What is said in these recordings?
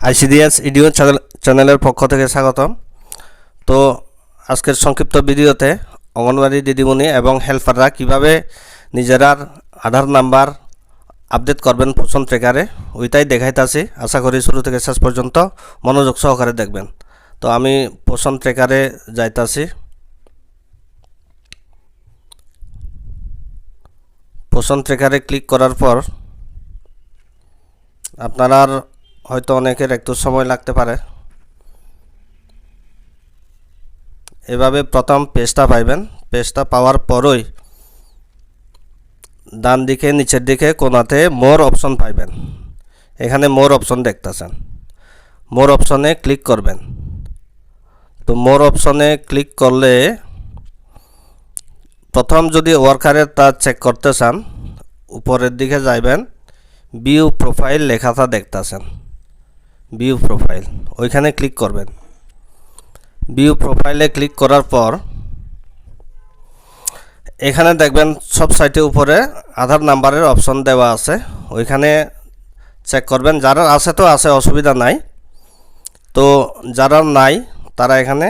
ICDS ইডিও চ্যানেলের পক্ষ থেকে স্বাগতম। তো আজকের সংক্ষিপ্ত ভিডিওতে অঙ্গনবাড়ি দিদিমণি এবং হেল্পাররা কীভাবে নিজেরার আধার নাম্বার আপডেট করবেন পোষণ ট্রেকারে, ওইটাই দেখাইতাছি। আশা করি শুরু থেকে শেষ পর্যন্ত মনোযোগ সহকারে দেখবেন। তো আমি পোষণ ট্রেকারে যাইতাছি। পোষণ ট্রেকারে ক্লিক করার পর আপনার হয়তো অনেকের একটু সময় লাগতে পারে। এভাবে প্রথম পেজটা পাইবেন। পেজটা পাওয়ার পরই ডান দিকে, নিচের দিকে কোনাতে মোর অপশন পাইবেন। এখানে মোর অপশন দেখতেছেন। মোর অপশনে ক্লিক করবেন। তো মোর অপশনে ক্লিক করলে প্রথম যদি ওয়ার্কারের তা চেক করতে চান, উপরের দিকে যাইবেন ভিউ প্রোফাইল লেখাটা দেখতেছেন। ভিউ প্রোফাইল ওইখানে ক্লিক করবেন। ভিউ প্রোফাইলে ক্লিক করার পর, এখানে দেখবেন সব সাইটে উপরে আধার নাম্বারের অপশন দেওয়া আছে। ওইখানে চেক করবেন, যারা আছে তো আছে, অসুবিধা নাই। তো যারা নাই, তারা এখানে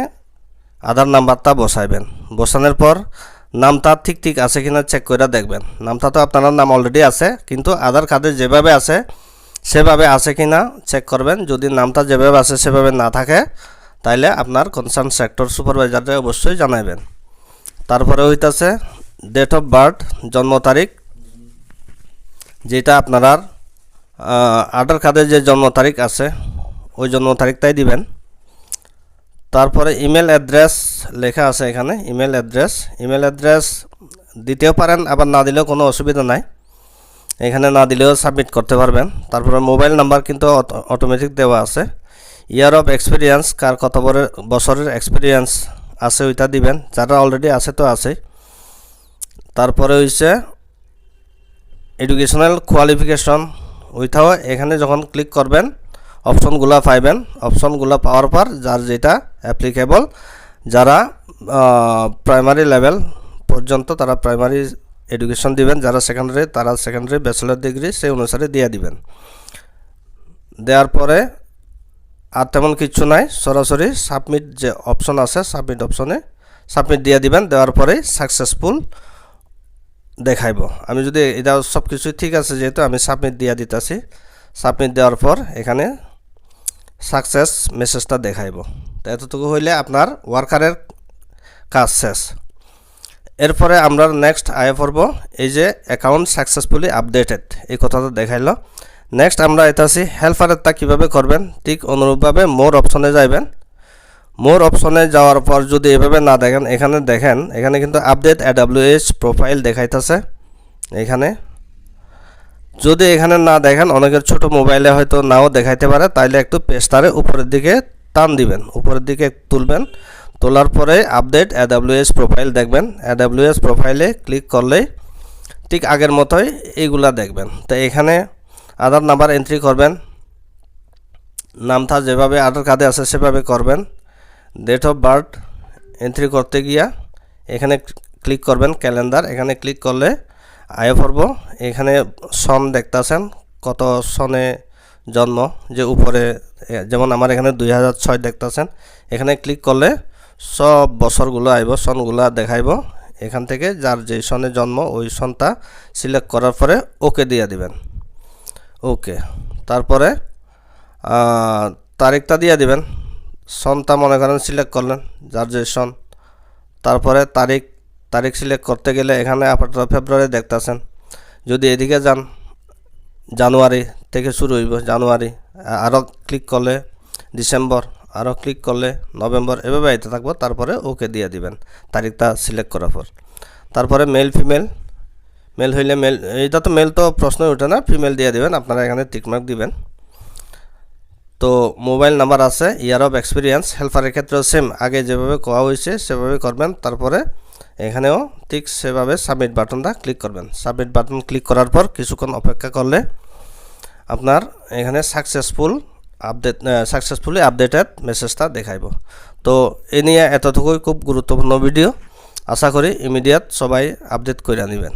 আধার নাম্বারটা বসাইবেন। বসানোর পর নামটা ঠিক ঠিক আছে কিনা চেক করে দেখবেন। নামটা তো আপনার নাম অলরেডি আছে, কিন্তু আধার কার্ডে যেভাবে আছে সেভাবে আছে কি না চেক করবেন। যদি নামটা যেভাবে আছে সেভাবে না থাকে, তাইলে আপনার কনসার্ন সেক্টর সুপারভাইজারে অবশ্যই জানাবেন তারপরে হইতাছে ডেট অফ বার্থ জন্ম তারিখ, যেটা আপনার আধার কার্ডে যে জন্ম তারিখ আছে, ওই জন্ম তারিখটাই দিবেন। তারপরে ইমেল অ্যাড্রেস লেখা আছে এখানে ইমেল অ্যাড্রেস ইমেল অ্যাড্রেস দিতেও পারেন, আবার না দিলেও কোনো অসুবিধা নাই। এখানে না দিলেও সাবমিট করতে পারবেন। তারপরে মোবাইল নাম্বার কিন্তু অটোমেটিক দেওয়া আছে। ইয়ার অফ এক্সপিরিয়েন্স কার কত বছরের এক্সপিরিয়েন্স আছে ওইটা দিবেন। যারা অলরেডি আছে তো আছে। তারপরে হইছে এডুকেশনাল কোয়ালিফিকেশন ওইটাও এখানে যখন ক্লিক করবেন অপশনগুলো পাইবেন। অপশনগুলো পাওয়ার পর যার যেটা অ্যাপ্লিকেবল যারা প্রাইমারি লেভেল পর্যন্ত তারা প্রাইমারি এডুকেশন দিবেন, যারা সেকেন্ডারি তারা সেকেন্ডারি ব্যাচেলার ডিগ্রি সেই অনুসারে দিয়ে দিবেন। দেওয়ার পরে আর তেমন কিছু নাই, সরাসরি সাবমিট যে অপশন আছে সাবমিট অপশনে সাবমিট দিয়ে দিবেন, দেওয়ার পরে সাকসেসফুল দেখাইব। আমি যদি এটা সব কিছুই ঠিক আছে যেহেতু আমি সাবমিট দিয়ে দিতেছি সাবমিট দেওয়ার পর এখানে সাকসেস মেসেজটা দেখাইব। তো এতটুকু হইলে আপনার ওয়ার্কারের কাজ শেষ। এরপরে আমরা নেক্সট আয় পড়ব, এই যে অ্যাকাউন্ট সাকসেসফুলি আপডেটেড এই কথাটা দেখাইল। নেক্সট আমরা এটা আছি হেল্পারেরটা কীভাবে করবেন? ঠিক অনুরূপভাবে মোর অপশনে যাইবেন। মোর অপশনে যাওয়ার পর যদি এভাবে না দেখেন, এখানে দেখেন, এখানে কিন্তু আপডেট এডাব্লিউএস প্রোফাইল দেখাইতেছে, এখানে। যদি এখানে না দেখেন, অনেকের ছোট মোবাইলে হয়তো নাও দেখাইতে পারে, তাইলে একটু পেস্টারে উপরের দিকে টান দিবেন, উপরের দিকে তুলবেন। তোলার পরে আপডেট এডাব্লিউএস প্রোফাইল দেখবেন। এডাব্লিউএস প্রোফাইলে ক্লিক করলে ঠিক আগের মতোই এইগুলা দেখবেন। তো এখানে আধার নাম্বার এন্ট্রি করবেন। নামটা যেভাবে আধার কার্ডে আছে সেভাবে করবেন। ডেট অফ বার্থ এন্ট্রি করতে গিয়া এখানে ক্লিক করবেন ক্যালেন্ডার এখানে ক্লিক করলে আয় পড়ব এখানে সন দেখতেছেন কত সনে জন্ম, যে উপরে, যেমন আমার এখানে দুই হাজার ছয় দেখতেছেন। এখানে ক্লিক করলে সব বছরগুলো আইব, সনগুলো দেখাইব। এখান থেকে যার যে সনে জন্ম, ওই সনটা সিলেক্ট করার পরে ওকে দিয়ে দিবেন। ওকে, তারপরে তারিখটা দিয়ে দিবেন। সনটা মনে করেন সিলেক্ট করলেন, যার যে সন। তারপরে তারিখ তারিখ সিলেক্ট করতে গেলে এখানে আপাতত ফেব্রুয়ারি দেখতেছেন। যদি এদিকে যান, জানুয়ারি থেকে শুরু হইব, জানুয়ারি। আরও ক্লিক করলে ডিসেম্বর। আরও ক্লিক করলে নভেম্বর এভাবে আইতে থাকব, তারপরে ওকে দিয়ে দিবেন। তারিখটা সিলেক্ট করার পর। তারপরে মেল ফিমেল মেল হইলে মেল এইটা তো মেল তো প্রশ্নই ওঠে না ফিমেল দিয়ে দিবেন, আপনারা এখানে টিকমার্ক দিবেন। তো মোবাইল নাম্বার আছে ইয়ার অফ এক্সপিরিয়েন্স হেল্পারের ক্ষেত্রেও সেম আগে যেভাবে কোয়া হয়েছে সেভাবে করবেন, তারপরে এখানেও ঠিক সেভাবে সাবমিট বাটনটা ক্লিক করবেন। সাবমিট বাটন ক্লিক করার পর কিছুক্ষণ অপেক্ষা করলে আপনার এখানে সাকসেসফুল আপডেট সাকসেসফুলি আপডেটেড মেসেজটা দেখাইব। তো এ নিয়ে এতটুকুই। খুব গুরুত্বপূর্ণ ভিডিও আশা করি ইমিডিয়েট সবাই আপডেট করে নেবেন